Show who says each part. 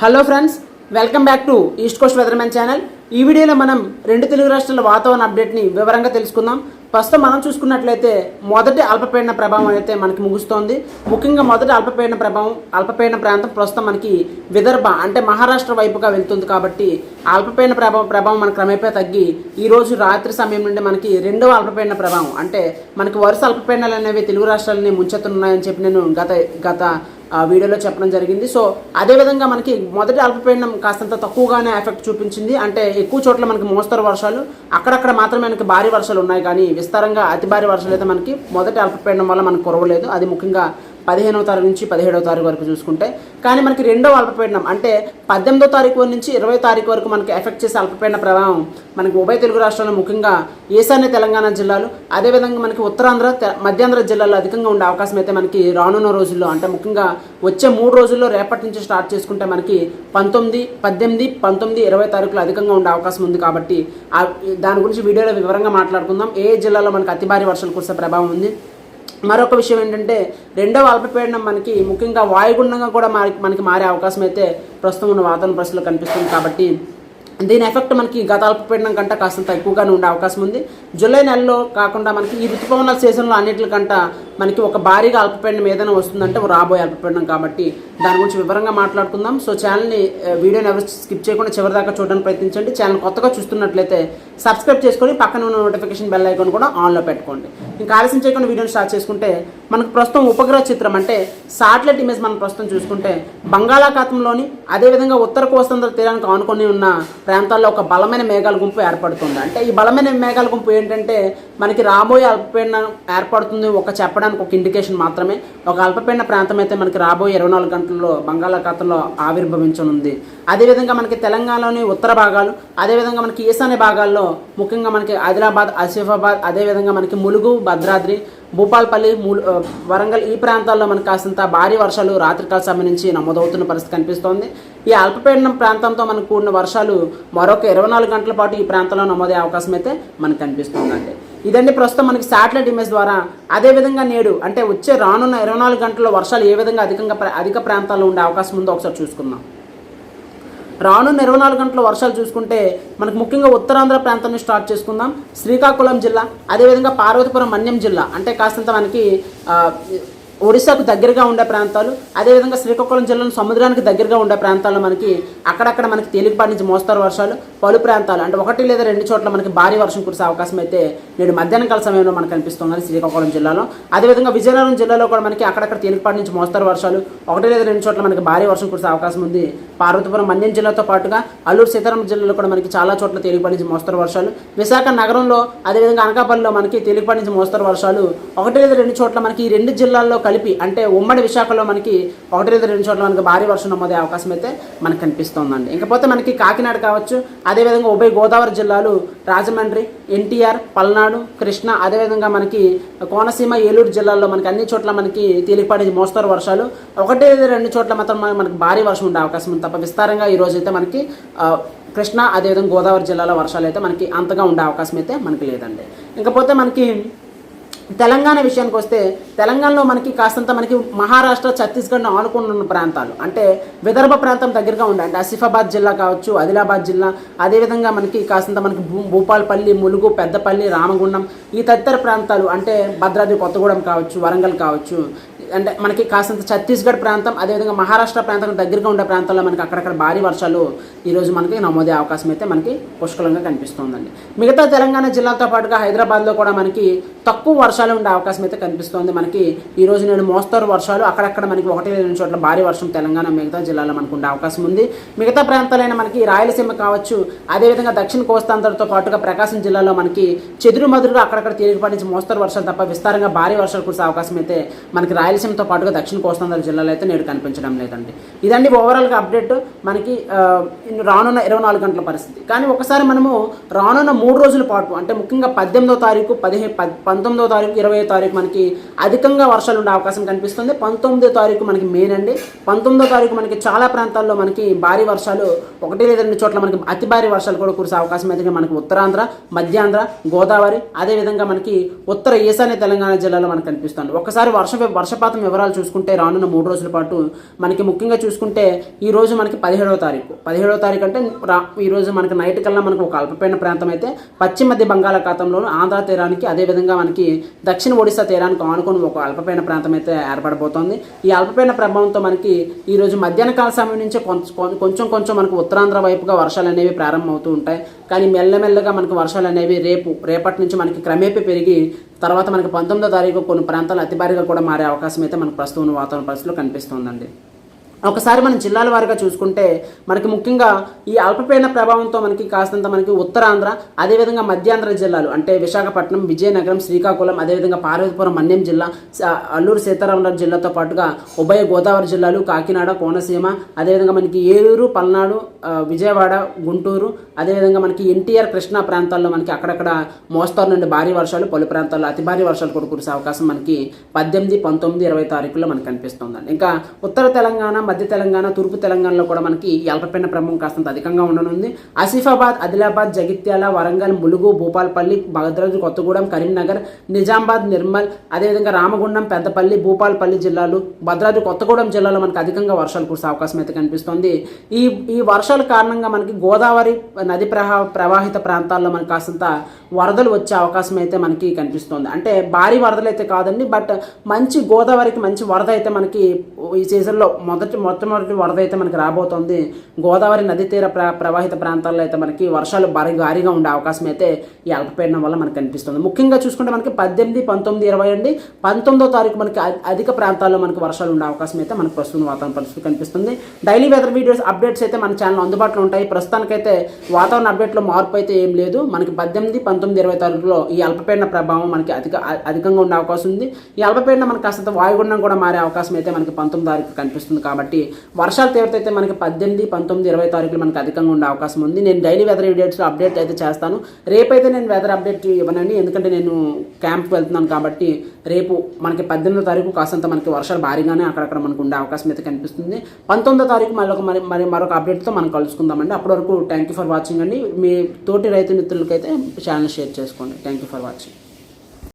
Speaker 1: Hello friends welcome back to East Coast Weathermen channel. ఈ వీడియోలో మనం రెండు తెలుగు రాష్ట్రాల వాతావరణ అప్డేట్ని వివరంగా తెలుసుకుందాం. ప్రస్తుతం మనం చూసుకున్నట్లయితే మొదటి అల్పపీడన ప్రభావం అయితే మనకి ముగుస్తోంది. ముఖ్యంగా మొదటి అల్పపీడన ప్రభావం అల్పపీడన ప్రాంతం ప్రస్తుతం మనకి విదర్భ అంటే మహారాష్ట్ర వైపుగా వెళ్తుంది కాబట్టి అల్పపీడన ప్రభావం ప్రభావం మన క్రమేపీ తగ్గి ఈరోజు రాత్రి సమయం నుండి మనకి రెండవ అల్పపీడన ప్రభావం అంటే మనకి వరుస అల్పపీడనాలు అనేవి తెలుగు రాష్ట్రాలని ముంచెత్తున్నాయని చెప్పి నేను గత గత వీడియోలో చెప్పడం జరిగింది. సో అదేవిధంగా మనకి మొదటి అల్పపీడనం కాస్తంత తక్కువగానే ఎఫెక్ట్ చూపించింది. అంటే ఎక్కువ చోట్ల మనకి మోస్తరు వర్షాలు అక్కడక్కడ మాత్రమే మనకి భారీ వర్షాలు ఉన్నాయి. కానీ విస్తారంగా అతి భారీ వర్షాలు అయితే మనకి మొదటి అల్పపీడనం వల్ల మనకు కురవలేదు. అది ముఖ్యంగా పదిహేనవ తారీఖు నుంచి పదిహేడవ తారీఖు వరకు చూసుకుంటే కానీ మనకి రెండవ అల్పపీడనం అంటే పద్దెనిమిదో తారీఖు నుంచి ఇరవై తారీఖు వరకు మనకి ఎఫెక్ట్ చేసే అల్పపీడన ప్రభావం మనకి ఉభయ తెలుగు రాష్ట్రాల్లో ముఖ్యంగా ఈశాన్య తెలంగాణ జిల్లాలు అదేవిధంగా మనకి ఉత్తరాంధ్ర మధ్యాంధ్ర జిల్లాలో అధికంగా ఉండే అవకాశం అయితే మనకి రానున్న రోజుల్లో అంటే ముఖ్యంగా వచ్చే మూడు రోజుల్లో రేపటి నుంచి స్టార్ట్ చేసుకుంటే మనకి పంతొమ్మిది పద్దెనిమిది పంతొమ్మిది ఇరవై తారీఖులు అధికంగా ఉండే అవకాశం ఉంది కాబట్టి దాని గురించి వీడియోలో వివరంగా మాట్లాడుకుందాం. ఏ జిల్లాలో మనకి అతి భారీ వర్షాలు కురిసే ప్రభావం ఉంది? మరొక విషయం ఏంటంటే రెండవ అల్పపీడనం మనకి ముఖ్యంగా వాయుగుండంగా కూడా మారి మనకి మారే అవకాశం అయితే ప్రస్తుతం ఉన్న వాతావరణ పరిస్థితులు కనిపిస్తుంది కాబట్టి దీని ఎఫెక్ట్ మనకి గత అల్పపీడనం కంటే కాస్తంత ఎక్కువగానే ఉండే అవకాశం ఉంది. జూలై నెలలో కాకుండా మనకి ఈ ఋతుపవనాల సీజన్లో అన్నింటికంట మనకి ఒక భారీగా అల్పపీడనం ఏదైనా వస్తుందంటే రాబోయే అల్పపీడనం కాబట్టి దాని గురించి వివరంగా మాట్లాడుకుందాం. సో ఛానల్ని వీడియోని ఎవరు స్కిప్ చేయకుండా చివరి దాకా చూడడానికి ప్రయత్నించండి. ఛానల్ కొత్తగా చూస్తున్నట్లయితే సబ్స్క్రైబ్ చేసుకొని పక్కన ఉన్న నోటిఫికేషన్ బెల్ ఐకాన్ కూడా ఆన్లో పెట్టుకోండి. ఇంకా ఆలస్యం చేయకుండా వీడియోని స్టార్ట్ చేసుకుంటే మనకు ప్రస్తుతం ఉపగ్రహ చిత్రం అంటే సాటిలైట్ ఇమేజ్ మనం ప్రస్తుతం చూసుకుంటే బంగాళాఖాతంలోని అదేవిధంగా ఉత్తర కోస్తాంధ్ర తీరానికి ఆనుకొని ఉన్న ప్రాంతాల్లో ఒక బలమైన మేఘాల గుంపు ఏర్పడుతుంది. అంటే ఈ బలమైన మేఘాల గుంపు ఏంటంటే మనకి రాబోయే అల్పపీడనం ఏర్పడుతుంది ఒక చెప్పడానికి ఒక ఇండికేషన్ మాత్రమే. ఒక అల్పపీడన ప్రాంతం అయితే మనకి రాబోయే ఇరవై నాలుగు గంటల్లో బంగాళాఖాతంలో ఆవిర్భవించనుంది. అదేవిధంగా మనకి తెలంగాణలోని ఉత్తర భాగాలు అదేవిధంగా మనకి ఈశాన్య భాగాల్లో ముఖ్యంగా మనకి ఆదిలాబాద్ ఆసిఫాబాద్ అదేవిధంగా మనకి ములుగు భద్రాద్రి భూపాల్పల్లి వరంగల్ ఈ ప్రాంతాల్లో మనకు కాసింత భారీ వర్షాలు రాత్రికాల సమయం నుంచి నమోదవుతున్న పరిస్థితి కనిపిస్తోంది. ఈ అల్పపీడనం ప్రాంతంతో మనకు కూడిన వర్షాలు మరొక ఇరవై నాలుగు గంటల పాటు ఈ ప్రాంతంలో నమోదయ్యే అవకాశం అయితే మనకు కనిపిస్తుందండి. ఇదండి ప్రస్తుతం మనకి శాటిలైట్ ఇమేజ్ ద్వారా అదేవిధంగా నేడు అంటే వచ్చే రానున్న ఇరవై నాలుగు గంటల్లో వర్షాలు ఏ విధంగా అధికంగా అధిక ప్రాంతాల్లో ఉండే అవకాశం ఉందో ఒకసారి చూసుకుందాం. రానున్న ఇరవై నాలుగు గంటల వర్షాలు చూసుకుంటే మనకు ముఖ్యంగా ఉత్తరాంధ్ర ప్రాంతం నుంచి స్టార్ట్ చేసుకుందాం. శ్రీకాకుళం జిల్లా అదేవిధంగా పార్వతీపురం మన్యం జిల్లా అంటే కాస్తంత మనకి ఒడిశాకు దగ్గరగా ఉండే ప్రాంతాలు అదేవిధంగా శ్రీకాకుళం జిల్లాలో సముద్రానికి దగ్గరగా ఉండే ప్రాంతాల్లో మనకి అక్కడక్కడ మనకి తేలికపాటి నుంచి మోస్తారు వర్షాలు పలు ప్రాంతాలు. అంటే ఒకటి లేదా రెండు చోట్ల మనకి భారీ వర్షం కురిసే అవకాశం అయితే నేడు మధ్యాహ్నం కాల సమయంలో మనకు కనిపిస్తుంది శ్రీకాకుళం జిల్లాలో. అదేవిధంగా విజయనగరం జిల్లాలో కూడా మనకి అక్కడక్కడ తేలికపాటి నుంచి మోస్తారు వర్షాలు ఒకటి లేదా రెండు చోట్ల మనకి భారీ వర్షం కురిసే అవకాశం ఉంది. పార్వతీపురం మన్యం జిల్లాతో పాటుగా అల్లూరు సీతారాం జిల్లాలో కూడా మనకి చాలా చోట్ల తేలికపాటి నుంచి మోస్తరు వర్షాలు. విశాఖ నగరంలో అదేవిధంగా అనకాపల్లిలో మనకి తేలికపాటి నుంచి మోస్తరు వర్షాలు ఒకటి లేదా రెండు చోట్ల మనకి ఈ రెండు జిల్లాల్లో కలిపి అంటే ఉమ్మడి విశాఖలో మనకి ఒకటి లేదా రెండు చోట్ల మనకి భారీ వర్షం నమోదే అవకాశం అయితే మనకు కనిపిస్తోందండి. ఇకపోతే మనకి కాకినాడ కావచ్చు అదేవిధంగా ఉభయ గోదావరి జిల్లాలు రాజమండ్రి ఎన్టీఆర్ పల్నాడు కృష్ణ అదేవిధంగా మనకి కోనసీమ ఏలూరు జిల్లాల్లో మనకి అన్ని చోట్ల మనకి తేలికపాటి మోస్తరు వర్షాలు. ఒకటి లేదా రెండు చోట్ల మాత్రం మనకి భారీ వర్షం ఉండే అవకాశం ఉంది తప్ప విస్తారంగా ఈ రోజు అయితే మనకి కృష్ణా కృష్ణ అదేవిధంగా గోదావరి జిల్లాలో వర్షాలు అయితే మనకి అంతగా ఉండే అవకాశం అయితే మనకి లేదండి. ఇంకపోతే మనకి తెలంగాణ విషయానికి వస్తే తెలంగాణలో మనకి కాస్తంత మనకి మహారాష్ట్ర ఛత్తీస్గఢ్ను ఆనుకున్న ప్రాంతాలు. అంటే విదర్భ ప్రాంతం దగ్గరగా ఉండే అంటే ఆసిఫాబాద్ జిల్లా కావచ్చు ఆదిలాబాద్ జిల్లా. అదేవిధంగా మనకి కాస్తంత మనకి భూ ములుగు పెద్దపల్లి రామగుండం ఈ తదితర ప్రాంతాలు. అంటే భద్రాద్రి కొత్తగూడెం కావచ్చు వరంగల్ కావచ్చు. అంటే మనకి కాస్తంత ఛత్తీస్గఢ్ ప్రాంతం అదేవిధంగా మహారాష్ట్ర ప్రాంతం దగ్గరగా ఉండే ప్రాంతాల్లో మనకి అక్కడక్కడ భారీ వర్షాలు ఈరోజు మనకి నమోదే అవకాశం అయితే మనకి పుష్కలంగా కనిపిస్తుందండి. మిగతా తెలంగాణ జిల్లాతో పాటుగా హైదరాబాద్లో కూడా మనకి తక్కువ వర్షాలు ఉండే అవకాశం అయితే కనిపిస్తోంది. మనకి ఈ రోజు నేను మోస్తరు వర్షాలు అక్కడక్కడ మనకి ఒకటి రెండు చోట్ల భారీ వర్షం తెలంగాణ మిగతా జిల్లాలో మనకు ఉండే అవకాశం ఉంది. మిగతా ప్రాంతాలైన మనకి రాయలసీమ కావచ్చు అదేవిధంగా దక్షిణ కోస్తాంధ్రతో పాటుగా ప్రకాశం జిల్లాలో మనకి చెదురు మదురుగా అక్కడక్కడ తేలికపాటి నుంచి మోస్తరు వర్షాలు తప్ప విస్తారంగా భారీ వర్షాలు కురిసే అవకాశం అయితే మనకి రాయలసీమతో పాటుగా దక్షిణ కోస్తాంధ్ర జిల్లాలో అయితే నేడు కనిపించడం లేదండి. ఇదండి ఓవరాల్గా అప్డేట్ మనకి రానున్న ఇరవై నాలుగు గంటల పరిస్థితి. కానీ ఒకసారి మనము రానున్న మూడు రోజుల పాటు అంటే ముఖ్యంగా పద్దెనిమిదో తారీఖు పదిహే పంతొమ్మిదో తారీఖు ఇరవై తారీఖు మనకి అధికంగా వర్షాలు ఉండే అవకాశం కనిపిస్తుంది. పంతొమ్మిదో తారీఖు మనకి మెయిన్ అండి. పంతొమ్మిదో తారీఖు మనకి చాలా ప్రాంతాల్లో మనకి భారీ వర్షాలు ఒకటి లేదా రెండు చోట్ల మనకి అతి భారీ వర్షాలు కూడా కురిసే అవకాశం అయితే మనకి ఉత్తరాంధ్ర మధ్యాంధ్ర గోదావరి అదేవిధంగా మనకి ఉత్తర ఈశాన్య తెలంగాణ జిల్లాలో మనకు కనిపిస్తుంది. ఒకసారి వర్ష వర్షపాతం వివరాలు చూసుకుంటే రానున్న మూడు రోజుల పాటు మనకి ముఖ్యంగా చూసుకుంటే ఈ రోజు మనకి పదిహేడవ తారీఖు. పదిహేడవ తారీఖు అంటే ఈరోజు ఈ రోజు మనకి నైట్ కల్లా మనకు ఒక అల్పపీడన ప్రాంతం అయితే పశ్చిమ మధ్య బంగాళాఖాతంలోను ఆంధ్ర తీరానికి అదేవిధంగా మనకి దక్షిణ ఒడిశా తీరానికి ఆనుకొని ఒక అల్పపీడన ప్రాంతం అయితే ఏర్పడబోతోంది. ఈ అల్పపీడన ప్రభావంతో మనకి ఈరోజు మధ్యాహ్న కాల సమయం నుంచే కొంచెం కొంచెం కొంచెం మనకు ఉత్తరాంధ్ర వైపుగా వర్షాలు అనేవి ప్రారంభం అవుతూ ఉంటాయి. కానీ మెల్లమెల్లగా మనకు వర్షాలు అనేవి రేపు రేపటి నుంచి మనకి క్రమేపీ పెరిగి తర్వాత మనకి పంతొమ్మిదో తారీఖు కొన్ని ప్రాంతాలు అతి భారీగా కూడా మారే అవకాశం అయితే మనకు ప్రస్తుతం వాతావరణ పరిస్థితిలో కనిపిస్తుందండి. ఒకసారి మనం జిల్లాల వారీగా చూసుకుంటే మనకి ముఖ్యంగా ఈ అల్పపీడన ప్రభావంతో మనకి కాస్తంత మనకి ఉత్తరాంధ్ర అదేవిధంగా మధ్యాంధ్ర జిల్లాలు అంటే విశాఖపట్నం విజయనగరం శ్రీకాకుళం అదేవిధంగా పార్వతీపురం మన్యం జిల్లా అల్లూరు సీతారామరాజు జిల్లాతో పాటుగా ఉభయ గోదావరి జిల్లాలు కాకినాడ కోనసీమ అదేవిధంగా మనకి ఏలూరు పల్నాడు విజయవాడ గుంటూరు అదేవిధంగా మనకి ఎన్టీఆర్ కృష్ణా ప్రాంతాల్లో మనకి అక్కడక్కడ మోస్తారు నుండి భారీ వర్షాలు పలు ప్రాంతాల్లో అతి భారీ వర్షాలు కూడా కురిసే అవకాశం మనకి పద్దెనిమిది పంతొమ్మిది ఇరవై తారీఖుల్లో మనకి కనిపిస్తుందండి. ఇంకా ఉత్తర తెలంగాణ మధ్య తెలంగాణ తూర్పు తెలంగాణలో కూడా మనకి ఈ ప్రభావం కాస్తంత అధికంగా ఉండనుంది. ఆసిఫాబాద్ ఆదిలాబాద్ జగిత్యాల వరంగల్ ములుగు భూపాలపల్లి భద్రాద్రి కొత్తగూడెం కరీంనగర్ నిజామాబాద్ నిర్మల్ అదేవిధంగా రామగుండం పెద్దపల్లి భూపాలపల్లి జిల్లాలు భద్రాద్రి కొత్తగూడెం జిల్లాలో మనకి అధికంగా వర్షాలు కురిసే అవకాశం అయితే కనిపిస్తుంది. ఈ ఈ వర్షాల కారణంగా మనకి గోదావరి నది ప్రవా ప్రవాహిత ప్రాంతాల్లో మనకి కాస్తంత వరదలు వచ్చే అవకాశం అయితే మనకి కనిపిస్తుంది. అంటే భారీ వరదలు అయితే కాదండి బట్ మంచి గోదావరికి మంచి వరద అయితే మనకి ఈ సీజన్లో మొదటి మొట్టమొదటి వరద అయితే మనకి రాబోతోంది. గోదావరి నది తీర ప్ర ప్రవాహిత ప్రాంతాల్లో అయితే మనకి వర్షాలు భారీ భారీగా ఉండే అవకాశం అయితే ఈ అల్పపీడనం వల్ల మనకి కనిపిస్తుంది. ముఖ్యంగా చూసుకుంటే మనకి పద్దెనిమిది పంతొమ్మిది ఇరవై అండి. పంతొమ్మిదో తారీఖు మనకి అధిక ప్రాంతాల్లో మనకి వర్షాలు ఉండే అవకాశం అయితే మనకు ప్రస్తుతం వాతావరణ పరిస్థితి కనిపిస్తుంది. డైలీ వెదర్ వీడియోస్ అప్డేట్స్ అయితే మన ఛానల్ అందుబాటులో ఉంటాయి. ప్రస్తుతానికైతే వాతావరణ అప్డేట్లో మార్పు అయితే ఏం లేదు. మనకి పద్దెనిమిది పంతొమ్మిది ఇరవై తారీఖులో ఈ అల్పపీడన ప్రభావం మనకి అధిక అధికంగా ఉండే అవకాశం ఉంది. ఈ అల్పపీడనం మనకి కాస్త వాయుగుండం కూడా మారే అవకాశం అయితే మనకి పంతొమ్మిది తారీఖు కనిపిస్తుంది కాబట్టి వర్షాల తీవ్రత అయితే మనకి పద్దెనిమిది పంతొమ్మిది ఇరవై తారీఖులు మనకి అధికంగా ఉండే అవకాశం ఉంది. నేను డైలీ వెదర్ వీడియోస్ అప్డేట్ అయితే చేస్తాను. రేపైతే నేను వెదర్ అప్డేట్ ఇవ్వనండి. ఎందుకంటే నేను క్యాంప్కి వెళ్తున్నాను కాబట్టి రేపు మనకి పద్దెనిమిదో తారీఖు కాసంత మనకి వర్షాలు భారీగానే అక్కడక్కడ మనకు ఉండే అవకాశం అయితే కనిపిస్తుంది. పంతొమ్మిదో తారీఖు మరొక మరి మరి మరొక అప్డేట్తో మనం కలుసుకుందామండి. అప్పటి వరకు థ్యాంక్ యూ ఫర్ వాచింగ్ అండి. మీ తోటి రైతు మిత్రులకైతే ఛానల్ షేర్ చేసుకోండి. Thank you for watching